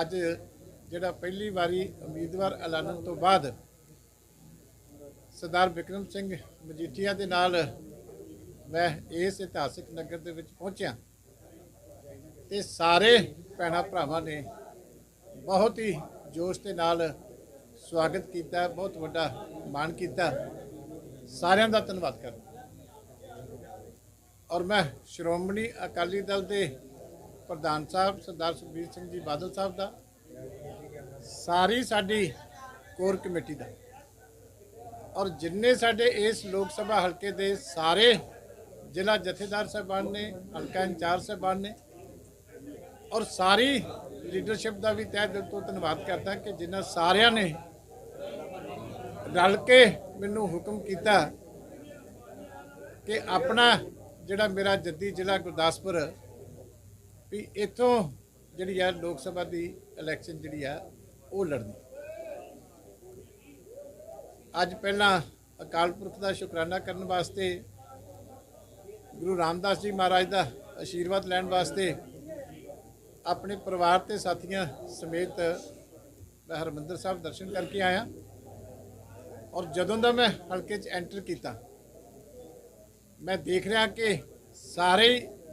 ਅੱਜ ਜਿਹੜਾ ਪਹਿਲੀ ਵਾਰੀ ਉਮੀਦਵਾਰ ਐਲਾਨਣ ਤੋਂ ਬਾਅਦ ਸਰਦਾਰ ਵਿਕਰਮ ਸਿੰਘ ਮਜੀਠੀਆ ਦੇ ਨਾਲ ਮੈਂ ਇਸ ਇਤਿਹਾਸਿਕ ਨਗਰ ਦੇ ਵਿੱਚ ਪਹੁੰਚਿਆ। ਤੇ ਸਾਰੇ ਭੈਣਾਂ ਭਰਾਵਾਂ ਨੇ ਬਹੁਤ ਹੀ ਜੋਸ਼ ਦੇ ਨਾਲ ਸਵਾਗਤ ਕੀਤਾ, ਬਹੁਤ ਵੱਡਾ ਮਾਣ ਕੀਤਾ। ਸਾਰਿਆਂ ਦਾ ਧੰਨਵਾਦ ਕਰਦਾ। ਔਰ ਮੈਂ ਸ਼੍ਰੋਮਣੀ ਅਕਾਲੀ ਦਲ ਦੇ ਪ੍ਰਧਾਨ ਸਾਹਿਬ, ਸਰਦਾਰ ਸੁਖਬੀਰ ਸਿੰਘ ਜੀ ਬਾਦਲ ਸਾਹਿਬ ਦਾ, ਸਾਰੀ ਸਾਡੀ ਕੋਰ ਕਮੇਟੀ ਦਾ। ਔਰ ਜਿੰਨੇ ਸਾਡੇ ਇਸ ਲੋਕ ਸਭਾ ਹਲਕੇ ਦੇ ਸਾਰੇ ਜ਼ਿਲ੍ਹਾ ਜਥੇਦਾਰ ਸਾਹਿਬਾਨ ਨੇ, ਹਲਕਾ ਇੰਚਾਰਜ ਸਾਹਿਬਾਨ ਨੇ, ਔਰ ਸਾਰੀ ਲੀਡਰਸ਼ਿਪ ਦਾ ਵੀ ਤਹਿ ਦਿਲ ਤੋਂ ਧੰਨਵਾਦ ਕਰਦਾ ਕਿ ਜਿਨ੍ਹਾਂ ਸਾਰਿਆਂ ਨੇ ਰਲ ਕੇ ਮੈਨੂੰ ਹੁਕਮ ਕੀਤਾ ਕਿ ਆਪਣਾ ਜਿਹੜਾ ਮੇਰਾ ਜੱਦੀ ਜ਼ਿਲ੍ਹਾ ਗੁਰਦਾਸਪੁਰ ਵੀ ਇੱਥੋਂ ਜਿਹੜੀ ਆ ਲੋਕ ਸਭਾ ਦੀ ਇਲੈਕਸ਼ਨ ਜਿਹੜੀ ਆ, ਉਹ ਲੜਨੀ। ਅੱਜ ਪਹਿਲਾਂ ਅਕਾਲ ਪੁਰਖ ਦਾ ਸ਼ੁਕਰਾਨਾ ਕਰਨ ਵਾਸਤੇ ਗੁਰੂ ਰਾਮਦਾਸ ਜੀ ਮਹਾਰਾਜ ਦਾ ਆਸ਼ੀਰਵਾਦ ਲੈਣ ਵਾਸਤੇ ਆਪਣੇ ਪਰਿਵਾਰ ਤੇ ਸਾਥੀਆਂ ਸਮੇਤ ਮੈਂ ਹਰਮੰਦਰ ਸਾਹਿਬ ਦਰਸ਼ਨ ਕਰਕੇ ਆਇਆ। ਔਰ ਜਦੋਂ ਦਾ ਮੈਂ ਹਲਕੇ 'ਚ ਐਂਟਰ ਕੀਤਾ, ਮੈਂ ਦੇਖ ਰਿਹਾ ਕਿ ਸਾਰੇ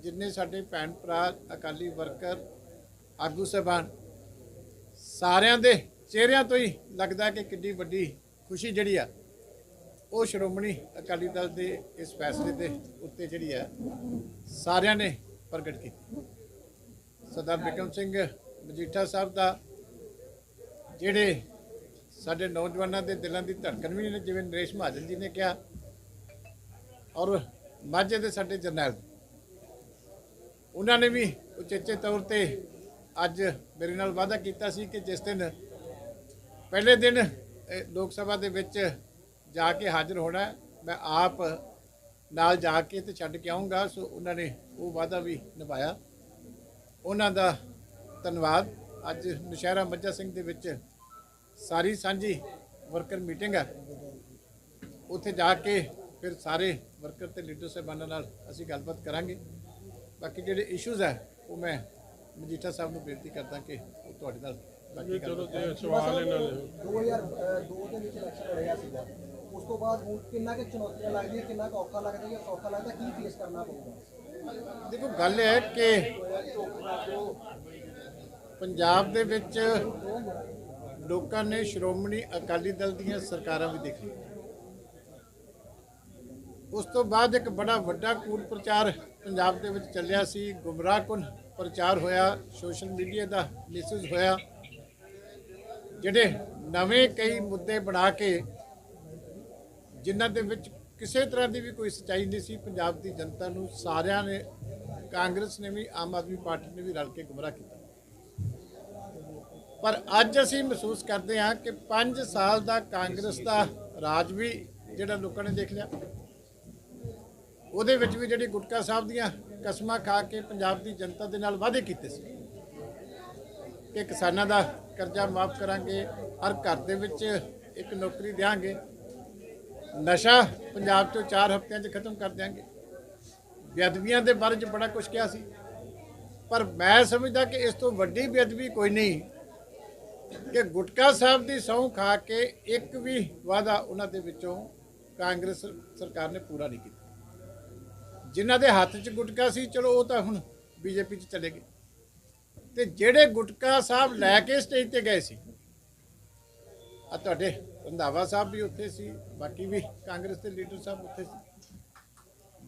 ਜਿੰਨੇ ਸਾਡੇ ਭੈਣ ਭਰਾ, ਅਕਾਲੀ ਵਰਕਰ, ਆਗੂ ਸਾਹਿਬਾਨ, ਸਾਰਿਆਂ ਦੇ ਚਿਹਰਿਆਂ ਤੋਂ ਹੀ ਲੱਗਦਾ ਕਿ ਕਿੰਨੀ ਵੱਡੀ ਖੁਸ਼ੀ ਜਿਹੜੀ ਆ, ਉਹ ਸ਼੍ਰੋਮਣੀ ਅਕਾਲੀ ਦਲ ਦੇ ਇਸ ਫੈਸਲੇ ਦੇ ਉੱਤੇ ਜਿਹੜੀ ਆ, ਸਾਰਿਆਂ ਨੇ ਪ੍ਰਗਟ ਕੀਤੀ। ਸਰਦਾਰ ਬਿਕਰਮ ਸਿੰਘ ਮਜੀਠਾ ਸਾਹਿਬ ਦਾ ਜਿਹੜੇ ਸਾਡੇ ਨੌਜਵਾਨਾਂ ਦੇ ਦਿਲਾਂ ਦੀ ਧੜਕਣ ਵੀ ਨੇ, ਜਿਵੇਂ ਨਰੇਸ਼ ਮਹਾਜਨ ਜੀ ਨੇ ਕਿਹਾ, ਔਰ ਮਾਝੇ ਦੇ ਸਾਡੇ ਜਰਨੈਲ ਉਹਨਾਂ ਨੇ ਵੀ ਉਚੇਚੇ ਤੌਰ ਤੇ ਅੱਜ ਮੇਰੇ ਨਾਲ ਵਾਅਦਾ ਕੀਤਾ ਸੀ ਕਿ ਜਿਸ ਦਿਨ ਪਹਿਲੇ ਦਿਨ ਲੋਕ ਸਭਾ ਦੇ ਵਿੱਚ ਜਾ ਕੇ ਹਾਜ਼ਰ ਹੋਣਾ ਮੈਂ ਆਪ ਨਾਲ ਜਾ ਕੇ ਤੇ ਛੱਡ ਕੇ ਆਉਂਗਾ ਸੋ ਉਹਨਾਂ ਨੇ ਉਹ ਵਾਅਦਾ ਵੀ ਨਿਭਾਇਆ। ਉਹਨਾਂ ਦਾ ਧੰਨਵਾਦ। ਅੱਜ ਨਸ਼ਹਿਰਾ ਮੱਝਾ ਸਿੰਘ ਦੇ ਵਿੱਚ ਸਾਰੀ ਸਾਂਝੀ ਵਰਕਰ ਮੀਟਿੰਗ ਹੈ। ਉੱਥੇ ਜਾ ਕੇ ਫਿਰ ਸਾਰੇ ਵਰਕਰ ਤੇ ਲੀਡਰ ਸਾਹਿਬਾਨਾਂ ਨਾਲ ਅਸੀਂ ਗੱਲਬਾਤ ਕਰਾਂਗੇ। ਬਾਕੀ ਜਿਹੜੇ ਇਸ਼ੂਜ਼ ਹੈ ਉਹ ਮੈਂ ਮਜੀਠਾ ਸਾਹਿਬ ਨੂੰ ਬੇਨਤੀ ਕਰਦਾ ਕਿ ਉਹ ਤੁਹਾਡੇ ਨਾਲ ਬਾਕੀ ਚਲੋ ਤੇ ਸਵਾਲ ਇਹਨਾਂ ਦੇ 2002 ਦੇ ਵਿੱਚ ਇਲੈਕਸ਼ਨ ਲੜਿਆ ਸੀਗਾ। ਉਸ ਤੋਂ ਬਾਅਦ ਹੁਣ ਕਿੰਨਾ ਕਿ ਚੁਣੌਤੀਆਂ ਲੱਗਦੀਆਂ ਕਿੰਨਾ ਕੁ ਔਖਾ ਲੱਗਦਾ ਜਾਂ ਸੌਖਾ ਲੱਗਦਾ ਕੀ ਫੇਸ ਕਰਨਾ ਪਊਗਾ? ਦੇਖੋ ਗੱਲ ਇਹ ਹੈ ਕਿ ਪੰਜਾਬ ਦੇ ਵਿੱਚ ਲੋਕਾਂ ਨੇ ਸ਼੍ਰੋਮਣੀ ਅਕਾਲੀ ਦਲ ਦੀਆਂ ਸਰਕਾਰਾਂ ਵੀ ਦੇਖੀਆਂ ਉਸ ਤੋਂ ਬਾਅਦ ਇੱਕ ਬੜਾ ਵੱਡਾ ਕੂੜ ਪ੍ਰਚਾਰ ਪੰਜਾਬ ਦੇ ਵਿੱਚ ਚੱਲਿਆ ਸੀ। ਗੁੰਮਰਾਹਕੁਨ ਪ੍ਰਚਾਰ ਹੋਇਆ, ਸੋਸ਼ਲ ਮੀਡੀਆ ਦਾ ਮਿਸਯੂਜ਼ ਹੋਇਆ, ਜਿਹੜੇ ਨਵੇਂ ਕਈ ਮੁੱਦੇ ਬਣਾ ਕੇ ਜਿਨ੍ਹਾਂ ਦੇ ਵਿੱਚ ਕਿਸੇ ਤਰ੍ਹਾਂ ਦੀ ਵੀ ਕੋਈ ਸੱਚਾਈ ਨਹੀਂ ਸੀ, ਪੰਜਾਬ ਦੀ ਜਨਤਾ ਨੂੰ ਸਾਰਿਆਂ ਨੇ, ਕਾਂਗਰਸ ਨੇ ਵੀ, ਆਮ ਆਦਮੀ ਪਾਰਟੀ ਨੇ ਵੀ ਰਲ ਕੇ ਗੁੰਮਰਾਹ ਕੀਤਾ। ਪਰ ਅੱਜ ਅਸੀਂ ਮਹਿਸੂਸ ਕਰਦੇ ਹਾਂ ਕਿ 5 ਸਾਲ ਦਾ ਕਾਂਗਰਸ ਦਾ ਰਾਜ ਵੀ ਜਿਹੜਾ ਲੋਕਾਂ ਨੇ ਦੇਖ ਲਿਆ ਉਹਦੇ ਵਿੱਚ ਵੀ ਜਿਹੜੀ ਗੁਟਕਾ ਸਾਹਿਬ ਦੀਆਂ ਕਸਮਾਂ ਖਾ ਕੇ ਪੰਜਾਬ ਦੀ ਜਨਤਾ ਦੇ ਨਾਲ ਵਾਅਦੇ ਕੀਤੇ ਸੀ ਕਿ ਕਿਸਾਨਾਂ ਦਾ ਕਰਜ਼ਾ ਮਾਫ ਕਰਾਂਗੇ, ਹਰ ਘਰ ਦੇ ਵਿੱਚ ਇੱਕ ਨੌਕਰੀ ਦਿਆਂਗੇ, ਨਸ਼ਾ ਪੰਜਾਬ ਤੋਂ 4 ਹਫ਼ਤਿਆਂ 'ਚ ਖਤਮ ਕਰ ਦਿਆਂਗੇ। ਬੇਅਦਬੀਆਂ ਦੇ ਬਾਰੇ 'ਚ ਬੜਾ ਕੁਝ ਕਿਹਾ ਸੀ। ਪਰ ਮੈਂ ਸਮਝਦਾ ਕਿ ਇਸ ਤੋਂ ਵੱਡੀ ਬੇਅਦਬੀ ਕੋਈ ਨਹੀਂ। ਕਿ ਗੁਟਕਾ ਸਾਹਿਬ ਦੀ ਸਹੁੰ ਖਾ ਕੇ ਇੱਕ ਵੀ ਵਾਅਦਾ ਉਹਨਾਂ ਦੇ ਵਿੱਚੋਂ ਕਾਂਗਰਸ ਸਰਕਾਰ ਨੇ ਪੂਰਾ ਨਹੀਂ ਕੀਤਾ। ਜਿਨ੍ਹਾਂ ਦੇ ਹੱਥ 'ਚ ਗੁਟਕਾ ਸੀ, ਚਲੋ ਉਹ ਤਾਂ ਹੁਣ ਬੀਜੇਪੀ 'ਚ ਚਲੇ ਗਏ। ਤੇ ਜਿਹੜੇ ਗੁਟਕਾ ਸਾਹਿਬ ਲੈ ਕੇ ਸਟੇਜ ਤੇ ਗਏ ਸੀ ਆ ਤੁਹਾਡੇ ਰੰਧਾਵਾ ਸਾਹਿਬ ਵੀ ਉੱਥੇ ਸੀ, ਬਾਕੀ ਵੀ ਕਾਂਗਰਸ ਦੇ ਲੀਡਰ ਸਾਹਿਬ ਉੱਥੇ ਸੀ।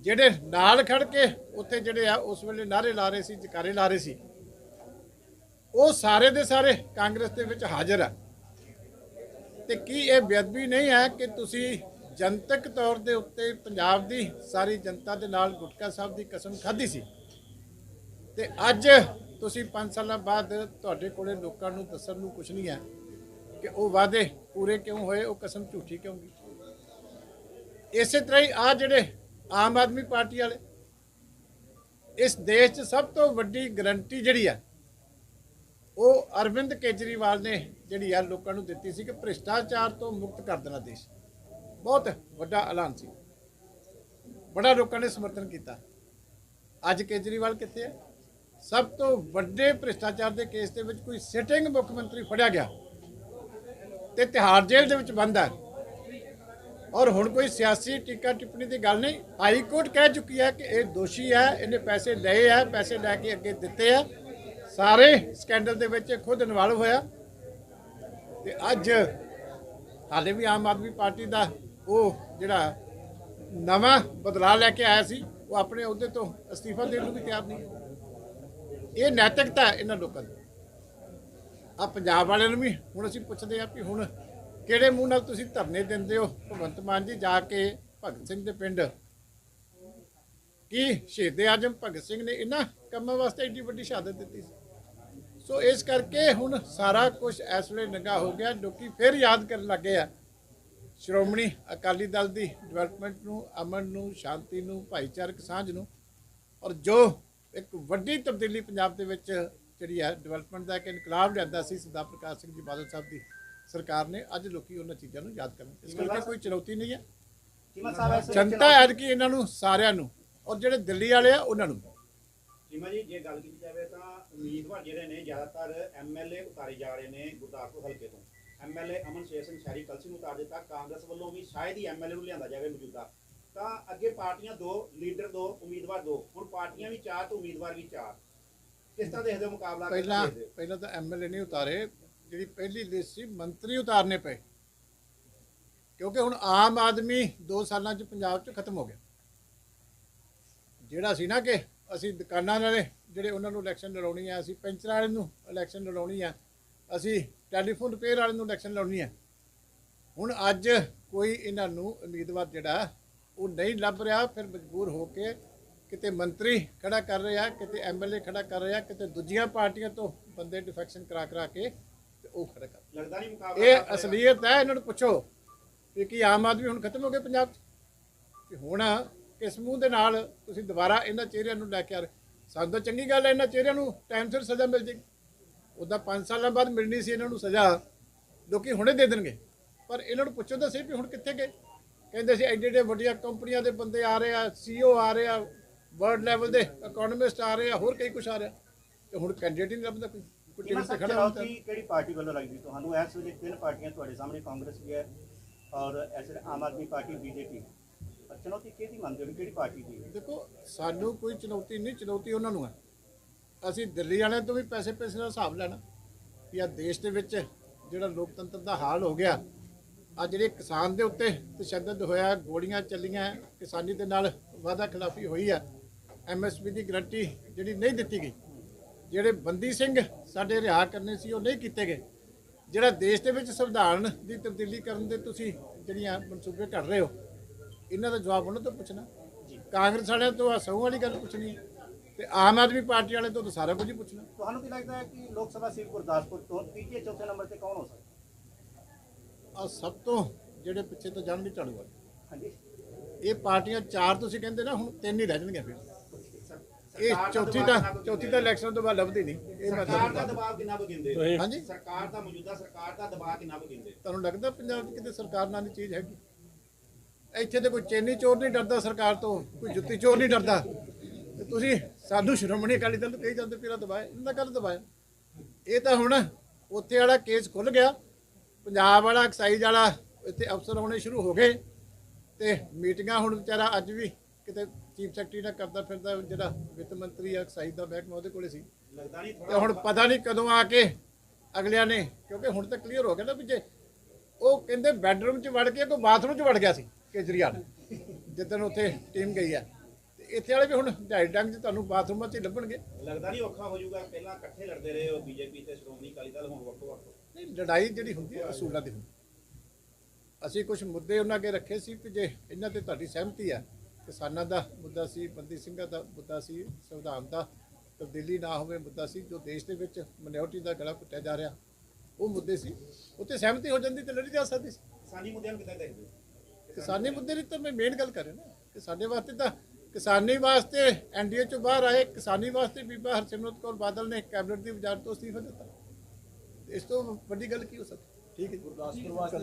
ਜਿਹੜੇ ਨਾਲ ਖੜ ਕੇ ਉੱਥੇ ਜਿਹੜੇ ਆ, ਉਸ ਵੇਲੇ ਨਾਰੇ ਲਾ ਰਹੇ ਸੀ, ਜਕਾਰੇ ਲਾ ਰਹੇ ਸੀ, ਉਹ ਸਾਰੇ ਦੇ ਸਾਰੇ ਕਾਂਗਰਸ ਦੇ ਵਿੱਚ ਹਾਜ਼ਰ ਆ। ਤੇ ਕੀ ਇਹ ਬੇਅਦਬੀ ਨਹੀਂ ਹੈ ਕਿ ਤੁਸੀਂ ਜਨਤਕ ਤੌਰ ਦੇ ਉੱਤੇ ਪੰਜਾਬ ਦੀ ਸਾਰੀ ਜਨਤਾ ਦੇ ਨਾਲ ਗੁਟਕਾ ਸਾਹਿਬ ਦੀ ਕਸਮ ਖਾਧੀ ਸੀ। ਤੇ ਅੱਜ ਤੁਸੀਂ 5 ਸਾਲਾਂ ਬਾਅਦ ਤੁਹਾਡੇ ਕੋਲੇ ਲੋਕਾਂ ਨੂੰ ਦੱਸਣ ਨੂੰ ਕੁਝ ਨਹੀਂ ਹੈ ਕਿ ਉਹ ਵਾਅਦੇ ਪੂਰੇ ਕਿਉਂ ਹੋਏ, ਉਹ ਕਸਮ ਝੂਠੀ ਕਿਉਂ ਗਈ? ਇਸੇ ਤਰ੍ਹਾਂ ਹੀ ਆ ਜਿਹੜੇ ਆਮ ਆਦਮੀ ਪਾਰਟੀ ਵਾਲੇ, ਇਸ ਦੇਸ਼ 'ਚ ਸਭ ਤੋਂ ਵੱਡੀ ਗਰੰਟੀ ਜਿਹੜੀ ਆ, ਉਹ ਅਰਵਿੰਦ ਕੇਜਰੀਵਾਲ ਨੇ ਜਿਹੜੀ ਆ ਲੋਕਾਂ ਨੂੰ ਦਿੱਤੀ ਸੀ ਕਿ ਭ੍ਰਿਸ਼ਟਾਚਾਰ ਤੋਂ ਮੁਕਤ ਕਰ ਦੇਣਾ ਦੇਸ਼। ਬਹੁਤ ਵੱਡਾ ਐਲਾਨ ਸੀ। ਬੜਾ ਲੋਕਾਂ ਨੇ ਸਮਰਥਨ ਕੀਤਾ। ਅੱਜ ਕੇਜਰੀਵਾਲ ਕਿੱਥੇ ਹੈ ਸਭ ਤੋਂ ਵੱਡੇ ਭ੍ਰਿਸ਼ਟਾਚਾਰ ਦੇ ਕੇਸ ਦੇ ਵਿੱਚ ਕੋਈ ਸਿਟਿੰਗ ਮੁੱਖ ਮੰਤਰੀ ਫੜਿਆ ਗਿਆ। ਤੇ ਤਿਹਾੜ ਜੇਲ੍ਹ ਦੇ ਵਿੱਚ ਬੰਦ ਹੈ ਔਰ ਹੁਣ ਕੋਈ ਸਿਆਸੀ ਟੀਕਾ ਟਿੱਪਣੀ ਦੀ ਗੱਲ ਨਹੀਂ, ਹਾਈ ਕੋਰਟ ਕਹਿ ਚੁੱਕੀ ਹੈ ਕਿ ਇਹ ਦੋਸ਼ੀ ਹੈ, ਇਹਨੇ ਪੈਸੇ ਲਏ ਹੈ ਪੈਸੇ ਲੈ ਕੇ ਅੱਗੇ ਦਿੱਤੇ ਆ। ਸਾਰੇ ਸਕੈਂਡਲ ਦੇ ਵਿੱਚ ਇਹ ਖੁਦ ਇਨਵੋਲਵ ਹੋਇਆ। ਤੇ ਅੱਜ ਹਾਲੇ ਵੀ ਆਮ ਆਦਮੀ ਪਾਰਟੀ ਦਾ ਉਹ ਜਿਹੜਾ ਨਵਾਂ ਬਦਲਾਅ ਲੈ ਕੇ ਆਇਆ ਸੀ, ਉਹ ਆਪਣੇ ਅਹੁਦੇ ਤੋਂ ਅਸਤੀਫਾ ਦੇਣ ਨੂੰ ਵੀ ਤਿਆਰ ਨਹੀਂ ਇਹ ਨੈਤਿਕਤਾ ਇਹਨਾਂ ਲੋਕਾਂ ਦੀ। ਆ ਪੰਜਾਬ ਵਾਲਿਆਂ ਨੂੰ ਵੀ ਹੁਣ ਅਸੀਂ ਪੁੱਛਦੇ ਆ ਕਿ ਹੁਣ ਕਿਹੜੇ ਮੂੰਹ ਨਾਲ ਤੁਸੀਂ ਧਰਨੇ ਦਿੰਦੇ ਹੋ? ਭਗਵੰਤ ਮਾਨ ਜੀ ਜਾ ਕੇ ਭਗਤ ਸਿੰਘ ਦੇ ਪਿੰਡ। ਕੀ ਸ਼ਹੀਦ ਆਜਮ ਭਗਤ ਸਿੰਘ ਨੇ ਇਹਨਾਂ ਕੰਮਾਂ ਵਾਸਤੇ ਏਡੀ ਵੱਡੀ ਸ਼ਹਾਦਤ ਦਿੱਤੀ ਸੀ? ਸੋ ਇਸ ਕਰਕੇ ਹੁਣ ਸਾਰਾ ਕੁਝ ਇਸ ਵੇਲੇ ਨੰਗਾ ਹੋ ਗਿਆ, ਲੋਕੀ ਫਿਰ ਯਾਦ ਕਰਨ ਲੱਗੇ ਆ ਸ਼੍ਰੋਮਣੀ ਅਕਾਲੀ ਦਲ ਦੀ ਡਿਵੈਲਪਮੈਂਟ ਨੂੰ ਅਮਨ ਨੂੰ ਸ਼ਾਂਤੀ ਨੂੰ ਭਾਈਚਾਰਕ ਸਾਂਝ ਨੂੰ ਔਰ ਜੋ ਇੱਕ ਵੱਡੀ ਤਬਦੀਲੀ ਪੰਜਾਬ ਦੇ ਵਿੱਚ ਜਿਹੜੀ ਹੈ ਡਿਵੈਲਪਮੈਂਟ ਦਾ ਇੱਕ ਇਨਕਲਾਬ ਲਿਆਂਦਾ ਸੀ ਸਰਦਾਰ ਪ੍ਰਕਾਸ਼ ਸਿੰਘ ਜੀ ਬਾਦਲ ਸਾਹਿਬ ਦੀ ਸਰਕਾਰ ਨੇ ਅੱਜ ਲੋਕੀ ਉਹਨਾਂ ਚੀਜ਼ਾਂ ਨੂੰ ਯਾਦ ਕਰਨ। ਇਸ ਕਰਕੇ ਕੋਈ ਚੁਣੌਤੀ ਨਹੀਂ ਹੈ। ਜਨਤਾ ਐਦ ਕਿ ਇਹਨਾਂ ਨੂੰ ਸਾਰਿਆਂ ਨੂੰ ਔਰ ਜਿਹੜੇ ਦਿੱਲੀ ਵਾਲੇ ਆ ਉਹਨਾਂ ਨੂੰ। ਚੀਮਾ ਜੀ ਜੇ ਗੱਲ ਕੀਤੀ ਜਾਵੇ ਤਾਂ ਉਮੀਦਵਾਰ ਜਿਹੜੇ ਨੇ ਜ਼ਿਆਦਾਤਰ ਐਮਐਲਏ ਉਤਾਰੇ ਜਾ ਰਹੇ ਨੇ ਗੁਰਦਾਸਪੁਰ ਹਲਕੇ ਤੋਂ। ਐਮਐਲਏ ਅਮਨ ਸ਼ੇਰ ਸਿੰਘ ਸ਼ਹਿਰੀ ਕਲਸੀ ਨੂੰ ਉਤਾਰ ਦਿੱਤਾ। ਕਾਂਗਰਸ ਵੱਲੋਂ ਵੀ ਸ਼ਾਇਦ ਹੀ ਐਮਐਲਏ ਨੂੰ ਲਿਆਂਦਾ ਜਾਵੇ ਮੌਜੂਦਾ। ਤਾਂ ਅੱਗੇ ਪਾਰਟੀਆਂ ਦੋ ਲੀਡਰ ਦੋ ਉਮੀਦਵਾਰ ਦੋ। ਹੁਣ ਪਾਰਟੀਆਂ ਵੀ ਚਾਰ ਤੇ ਉਮੀਦਵਾਰ ਵੀ ਚਾਰ। ਕਿਸ ਤਰ੍ਹਾਂ ਦੇਖਦੇ ਹੋ ਮੁਕਾਬਲਾ ਪਹਿਲਾਂ? ਪਹਿਲਾਂ ਤਾਂ ਐਮਐਲਏ ਨਹੀਂ ਉਤਾਰੇ। ਜਿਹੜੀ ਪਹਿਲੀ ਲਿਸਟ ਸੀ ਮੰਤਰੀ ਉਤਾਰਨੇ ਪਏ। ਕਿਉਂਕਿ ਹੁਣ ਆਮ ਆਦਮੀ 2 ਸਾਲਾਂ 'ਚ ਪੰਜਾਬ 'ਚ ਖਤਮ ਹੋ ਗਿਆ। ਜਿਹੜਾ ਸੀ ਨਾ ਕਿ ਅਸੀਂ ਦੁਕਾਨਾਂ ਵਾਲੇ ਜਿਹੜੇ ਉਹਨਾਂ ਨੂੰ ਇਲੈਕਸ਼ਨ ਲੜਾਉਣੀ ਆ ਅਸੀਂ ਪੈਂਚਰ ਵਾਲੇ ਨੂੰ ਇਲੈਕਸ਼ਨ ਲੜਾਉਣੀ ਆ ਅਸੀਂ ਟੈਲੀਫੋਨ ਰਿਪੇਅਰ ਵਾਲੇ ਨੂੰ ਇਲੈਕਸ਼ਨ ਲੜਾਉਣੀ ਆ ਹੁਣ ਅੱਜ ਕੋਈ ਇਹਨਾਂ ਨੂੰ ਉਮੀਦਵਾਰ ਜਿਹੜਾ ਉਹ ਨਹੀਂ ਲੱਭ ਰਿਹਾ ਫਿਰ ਮਜਬੂਰ ਹੋ ਕੇ ਕਿਤੇ ਮੰਤਰੀ ਖੜਾ ਕਰ ਰਿਹਾ ਕਿਤੇ ਐਮਐਲਏ ਖੜਾ ਕਰ ਰਿਹਾ ਕਿਤੇ ਦੂਜੀਆਂ ਪਾਰਟੀਆਂ ਤੋਂ ਬੰਦੇ ਡਿਫੈਕਸ਼ਨ ਕਰਾ ਕਰਾ ਕੇ ਤੇ ਉਹ ਖੜਾ ਕਰ ਲੱਗਦਾ ਨਹੀਂ ਮੁਕਾਬਲਾ ਇਹ ਅਸਲੀਅਤ ਹੈ ਇਹਨਾਂ ਨੂੰ ਪੁੱਛੋ ਕਿ ਕੀ ਆਮ ਆਦਮੀ ਹੁਣ ਖਤਮ ਹੋ ਗਿਆ ਪੰਜਾਬ 'ਚ? ਕਿ ਹੁਣ ਕਿਸ ਮੂੰਹ ਦੇ ਨਾਲ ਤੁਸੀਂ ਦੁਬਾਰਾ ਇਹਨਾਂ ਚਿਹਰਿਆਂ ਨੂੰ ਲੈ ਕੇ ਆ ਰਹੇ? ਸਾਨੂੰ ਤਾਂ ਚੰਗੀ ਗੱਲ ਹੈ ਇਹਨਾਂ ਚਿਹਰਿਆਂ ਨੂੰ ਟਾਈਮ ਸਿਰ ਸਜ਼ਾ ਮਿਲ ਜੇਗੀ ਉਹਦਾ 5 ਸਾਲਾਂ ਬਾਅਦ ਮਿਲਣੀ ਸੀ ਇਹਨਾਂ ਨੂੰ ਸਜ਼ਾ ਲੋਕੀ ਹੁਣੇ ਦੇ ਦੇਣਗੇ। ਪਰ ਇਹਨਾਂ ਨੂੰ ਪੁੱਛੋ ਤਾਂ ਸਹੀ ਵੀ ਹੁਣ ਕਿੱਥੇ ਗਏ। ਕਹਿੰਦੇ ਸੀ ਐਡੇ ਐਡੇ ਵੱਡੀਆਂ ਕੰਪਨੀਆਂ ਦੇ ਬੰਦੇ ਆ ਰਹੇ ਆ ਸੀਓ ਆ ਰਹੇ ਆ ਵਰਲਡ ਲੈਵਲ ਦੇ ਇਕਨੋਮਿਸਟ ਆ ਰਹੇ ਆ ਹੋਰ ਕਈ ਕੁਝ ਆ ਰਿਹਾ। ਤੇ ਹੁਣ ਕੈਂਡੀਡੇਟ ਹੀ ਨਹੀਂ ਲੱਭਦਾ ਕੋਈ ਟੀਮ ਤੇ ਖੜਾ ਹੁੰਦਾ। ਕਿਹੜੀ ਪਾਰਟੀ ਵੱਲੋਂ ਲੱਗਦੀ ਤੁਹਾਨੂੰ ਇਸ ਵੇਲੇ ਤਿੰਨ ਪਾਰਟੀਆਂ ਤੁਹਾਡੇ ਸਾਹਮਣੇ ਕਾਂਗਰਸ ਵੀ ਹੈ ਔਰ ਵੇਲੇ ਆਮ ਆਦਮੀ ਪਾਰਟੀ ਬੀਜੇਪੀ ਚੁਣੌਤੀ ਕਿਹਦੀ ਮੰਨਦੇ ਹੋ ਕਿਹੜੀ ਪਾਰਟੀ ਦੀ? ਦੇਖੋ ਸਾਨੂੰ ਕੋਈ ਚੁਣੌਤੀ ਨਹੀਂ ਚੁਣੌਤੀ ਉਹਨਾਂ ਨੂੰ ਹੈ। ਅਸੀਂ ਦਿੱਲੀ ਵਾਲਿਆਂ ਤੋਂ ਵੀ ਪੈਸੇ ਪੈਸੇ ਦਾ ਹਿਸਾਬ ਲੈਣਾ ਕਿ ਆ ਦੇਸ਼ ਦੇ ਵਿੱਚ ਜਿਹੜਾ ਲੋਕਤੰਤਰ ਦਾ ਹਾਲ ਹੋ ਗਿਆ ਆ ਜਿਹੜੇ ਕਿਸਾਨ ਦੇ ਉੱਤੇ ਤਸ਼ੱਦਦ ਹੋਇਆ ਗੋਲੀਆਂ ਚੱਲੀਆਂ ਕਿਸਾਨੀ ਦੇ ਨਾਲ ਵਾਅਦਾ ਖਿਲਾਫੀ ਹੋਈ ਆ ਐਮਐਸਪੀ ਦੀ ਗਰੰਟੀ ਜਿਹੜੀ ਨਹੀਂ ਦਿੱਤੀ ਗਈ ਜਿਹੜੇ ਬੰਦੀ ਸਿੰਘ ਸਾਡੇ ਰਿਹਾ ਕਰਨੇ ਸੀ ਉਹ ਨਹੀਂ ਕੀਤੇ ਗਏ। ਜਿਹੜਾ ਦੇਸ਼ ਦੇ ਵਿੱਚ ਸੰਵਿਧਾਨ ਦੀ ਤਬਦੀਲੀ ਕਰਨ ਦੇ ਤੁਸੀਂ ਜਿਹੜੀਆਂ ਮਨਸੂਬੇ ਘੜ ਰਹੇ ਹੋ ਇਹਨਾਂ ਦਾ ਜਵਾਬ ਉਹਨਾਂ ਤੋਂ ਪੁੱਛਣਾ। ਕਾਂਗਰਸ ਵਾਲਿਆਂ ਤੋਂ ਹਸੋਂ ਵਾਲੀ ਗੱਲ ਪੁੱਛਣੀ ਹੈ। ਤੇ ਆਮ ਆਦਮੀ ਪਾਰਟੀ ਵਾਲਿਆਂ ਤੋਂ ਤਾਂ ਸਾਰਾ ਕੁਝ ਹੀ ਪੁੱਛਣਾ। ਤੁਹਾਨੂੰ ਕੀ ਲੱਗਦਾ ਹੈ ਕਿ ਲੋਕ ਸਭਾ ਸੀਟ ਗੁਰਦਾਸਪੁਰ ਤੋਂ ਤੀਜੇ ਚੌਥੇ ਨੰਬਰ ਤੇ ਕੌਣ ਹੋ ਸਕਦਾ? ਆ ਸਭ ਤੋਂ ਜਿਹੜੇ ਪਿੱਛੇ ਤੋਂ ਜਾਣਗੇ ਝਾੜੂ ਵਾਲੇ। ਹਾਂਜੀ। ਇਹ ਪਾਰਟੀਆਂ ਚਾਰ ਤੁਸੀਂ ਕਹਿੰਦੇ ਨਾ ਹੁਣ ਤਿੰਨ ਹੀ ਰਹਿ ਜਾਣਗੀਆਂ ਫਿਰ। ਇਹ ਸਰਕਾਰ ਦਾ ਚੌਥੀ ਚੌਥੀ ਤਾਂ ਇਲੈਕਸ਼ਨ ਤੋਂ ਬਾਅਦ ਲੱਭਦੀ ਨਹੀਂ। ਇਹ ਮੈਂ ਸਰਕਾਰ ਦਾ ਦਬਾਅ ਕਿੰਨਾ ਬਗਿੰਦੇ ਹਾਂਜੀ। ਸਰਕਾਰ ਦਾ ਮੌਜੂਦਾ ਸਰਕਾਰ ਦਾ ਦਬਾਅ ਕਿੰਨਾ ਬਗਿੰਦੇ ਤੁਹਾਨੂੰ ਲੱਗਦਾ ਪੰਜਾਬ 'ਚ ਕਿਤੇ ਸਰਕਾਰ ਨਾਲ ਦੀ ਚੀਜ਼ ਹੈਗੀ? ਇੱਥੇ ਤੇ ਕੋਈ ਚੈਨੀ ਚੋਰ ਨਹੀਂ ਡਰਦਾ ਸਰਕਾਰ ਤੋਂ ਕੋਈ ਜੁੱਤੀ ਚੋਰ ਨਹੀਂ ਡਰਦਾ। ਤੇ ਤੁਸੀਂ ਸਾਨੂੰ ਸ਼੍ਰੋਮਣੀ ਅਕਾਲੀ ਦਲ ਨੂੰ ਕਹੀ ਜਾਂਦੇ ਪੀਰਾ ਦਬਾਇਆ ਇਹਨਾਂ ਦਾ ਕੱਲ ਦਬਾਇਆ ਇਹ ਤਾਂ ਹੁਣ ਉੱਥੇ ਵਾਲਾ ਕੇਸ ਖੁੱਲ ਗਿਆ ਪੰਜਾਬ ਵਾਲਾ ਐਕਸਾਈਜ਼ ਵਾਲਾ ਇੱਥੇ ਅਫਸਰ ਆਉਣੇ ਸ਼ੁਰੂ ਹੋ ਗਏ ਤੇ ਮੀਟਿੰਗਾਂ ਹੁਣ ਵਿਚਾਰਾ ਅੱਜ ਵੀ ਕਿਤੇ ਚੀਫ ਸੈਕਟਰੀ ਨਾਲ ਕਰਦਾ ਫਿਰਦਾ ਜਿਹੜਾ ਵਿੱਤ ਮੰਤਰੀ ਆ ਐਕਸਾਈਜ਼ ਦਾ ਮਹਿਕਮਾ ਉਹਦੇ ਕੋਲੇ ਸੀ। ਤੇ ਹੁਣ ਪਤਾ ਨਹੀਂ ਕਦੋਂ ਆ ਕੇ ਅਗਲਿਆਂ ਨੇ ਕਿਉਂਕਿ ਹੁਣ ਤਾਂ ਕਲੀਅਰ ਹੋ ਗਿਆ ਨਾ ਵੀ ਜੇ ਉਹ ਕਹਿੰਦੇ ਬੈੱਡਰੂਮ 'ਚ ਵੜ ਕੇ ਕੋਈ ਬਾਥਰੂਮ 'ਚ ਵੜ ਗਿਆ ਸੀ ਕੇਜਰੀਵਾਲ ਜਿੱਦਣ ਉੱਥੇ ਟੀਮ ਗਈ ਆ। ਇੱਥੇ ਵਾਲੇ ਵੀ ਹੁਣ ਢਾਈ ਡੰਗ 'ਚ ਤੁਹਾਨੂੰ ਬਾਥਰੂਮਾਂ 'ਚ ਹੀ ਲੱਭਣਗੇ। ਲੱਗਦਾ ਨਹੀਂ ਔਖਾ ਹੋ ਜਾਊਗਾ ਪਹਿਲਾਂ ਇਕੱਠੇ ਲੜਦੇ ਰਹੇ ਹੋ ਬੀਜੇਪੀ ਤੇ ਸ਼੍ਰੋਮਣੀ ਅਕਾਲੀ ਦਲ ਹੁਣ ਵੱਖੋ ਵੱਖ। ਨਹੀਂ ਲੜਾਈ ਜਿਹੜੀ ਹੁੰਦੀ ਹੈ ਅਸੂਲਾਂ ਦੀ ਹੁੰਦੀ ਅਸੀਂ ਕੁਝ ਮੁੱਦੇ ਉਹਨਾਂ ਅੱਗੇ ਰੱਖੇ ਸੀ ਕਿ ਜੇ ਇਹਨਾਂ ਤੇ ਤੁਹਾਡੀ ਸਹਿਮਤੀ ਆ ਕਿਸਾਨਾਂ ਦਾ ਮੁੱਦਾ ਸੀ ਬੰਦੀ ਸਿੰਘਾਂ ਦਾ ਮੁੱਦਾ ਸੀ ਸੰਵਿਧਾਨ ਦਾ ਤਬਦੀਲੀ ਨਾ ਹੋਵੇ ਮੁੱਦਾ ਸੀ ਜੋ ਦੇਸ਼ ਦੇ ਵਿੱਚ ਮਿਨੋਰਟੀ ਦਾ ਗਲਾ ਘੁੱਟਿਆ ਜਾ ਰਿਹਾ ਉਹ ਮੁੱਦੇ ਸੀ। ਉੱਤੇ ਸਹਿਮਤੀ ਹੋ ਜਾਂਦੀ ਤੇ ਲੜੀ ਜਾ ਸਕਦੀ ਸੀ। ਕਿਸਾਨੀ ਮੁੱਦਿਆਂ ਨੂੰ ਕਿੱਦਾਂ ਦੇਖਦੇ ਹੋ? ਕਿਸਾਨੀ ਮੁੱਦੇ ਦੀ ਤਾਂ ਮੈਂ ਮੇਨ ਗੱਲ ਕਰ ਰਿਹਾ ਨਾ। ਕਿ ਸਾਡੇ ਵਾਸਤੇ ਤਾਂ ਕਿਸਾਨੀ ਵਾਸਤੇ ਐਨਡੀਏ ਚੋਂ ਬਾਹਰ ਆਏ, ਕਿਸਾਨੀ ਵਾਸਤੇ ਬੀਬਾ ਹਰਸਿਮਰਤ ਕੌਰ ਬਾਦਲ ਨੇ ਕੈਬਨਿਟ ਦੀ ਵਜ਼ਾਰਤ ਤੋਂ ਅਸਤੀਫਾ ਦਿੱਤਾ। ਇਸ ਤੋਂ ਵੱਡੀ ਗੱਲ ਕੀ ਹੋ ਸਕਦੀ? ਠੀਕ ਹੈ ਗੁਰਦਾਸਪੁਰ ਵਾਸਤੇ